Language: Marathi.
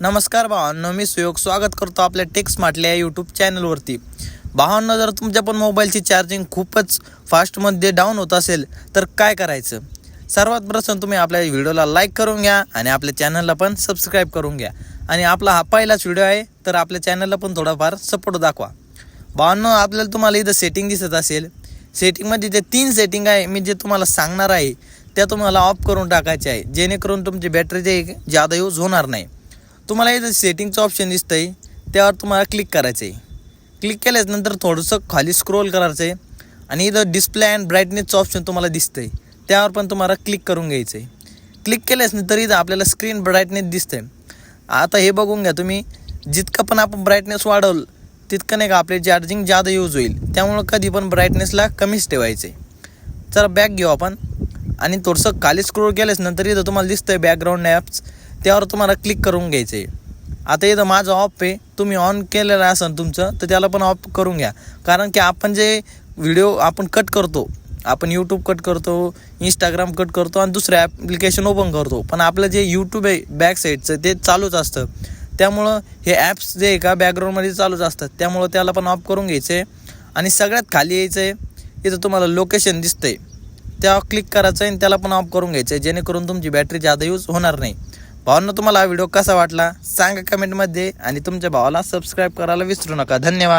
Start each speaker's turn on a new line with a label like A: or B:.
A: नमस्कार भावांनो मी सुयोग स्वागत करतो आपल्या टेक स्मार्टल्या या यूट्यूब चॅनलवरती भावांनो जर तुमच्या पण मोबाईलची चार्जिंग खूपच फास्टमध्ये डाऊन होत असेल तर काय करायचं? सर्वात प्रथम तुम्ही आपल्या व्हिडिओला लाईक करून घ्या आणि आपल्या चॅनलला पण सबस्क्राईब करून घ्या. आणि आपला हा पहिलाच व्हिडिओ आहे तर आपल्या चॅनलला पण थोडाफार सपोर्ट दाखवा. भावांनो आपल्याला तुम्हाला इथं सेटिंग दिसत असेल. सेटिंगमध्ये जे तीन सेटिंग आहे मी जे तुम्हाला सांगणार आहे त्या तुम्हाला ऑफ करून टाकायचे आहे. जेणेकरून तुमची बॅटरी जे जादा यूज होणार नाही. तुम्हाला इथं सेटिंगचं ऑप्शन दिसतं आहे त्यावर तुम्हाला क्लिक करायचं आहे क्लिक केल्याच नंतर थोडंसं खाली स्क्रोल करायचं आहे आणि इथं डिस्प्ले अँड ब्राईटनेसचं ऑप्शन तुम्हाला दिसतं आहे त्यावर पण तुम्हाला क्लिक करून घ्यायचं आहे क्लिक केल्याच नंतर इथं आपल्याला स्क्रीन ब्राईटनेस दिसतंय. आता हे बघून घ्या तुम्ही जितकं पण आपण ब्राईटनेस वाढवलं तितकं नाही का आपले चार्जिंग जादा यूज होईल. त्यामुळं कधी पण ब्राईटनेसला कमीच ठेवायचं आहे चला बॅग घेऊ आपण. आणि थोडंसं खाली स्क्रोल केल्याच नंतर इथं तुम्हाला दिसतं आहे बॅकग्राऊंड ॲप्स त्यावर तुम्हाला क्लिक करून घ्यायचं आहे आता इथं माझं ऑफ आहे. तुम्ही ऑन केलेलं असेल तुमचं तर त्याला पण ऑफ करून घ्या. कारण की आपण जे व्हिडिओ आपण कट करतो आपण यूट्यूब कट करतो इंस्टाग्राम कट करतो आणि दुसरं ॲप्लिकेशन ओपन करतो. पण आपलं जे यूट्यूब आहे बॅक साईडचं ते चालूच असतं. त्यामुळं हे ॲप्स जे आहे का बॅकग्राऊंडमध्ये चालूच असतात. त्यामुळं त्याला पण ऑफ करून घ्यायचं आहे आणि सगळ्यात खाली यायचं आहे इथं तुम्हाला लोकेशन दिसतंय. त्यावर क्लिक करायचं आहे आणि त्याला पण ऑफ करून घ्यायचं आहे जेणेकरून तुमची बॅटरी जादा यूज होणार नाही. भावांना तुम्हाला हा व्हिडिओ कसा वाटला? सांगा कमेंटमध्ये आणि तुमच्या भावाला सबस्क्राईब करायला विसरू नका. धन्यवाद.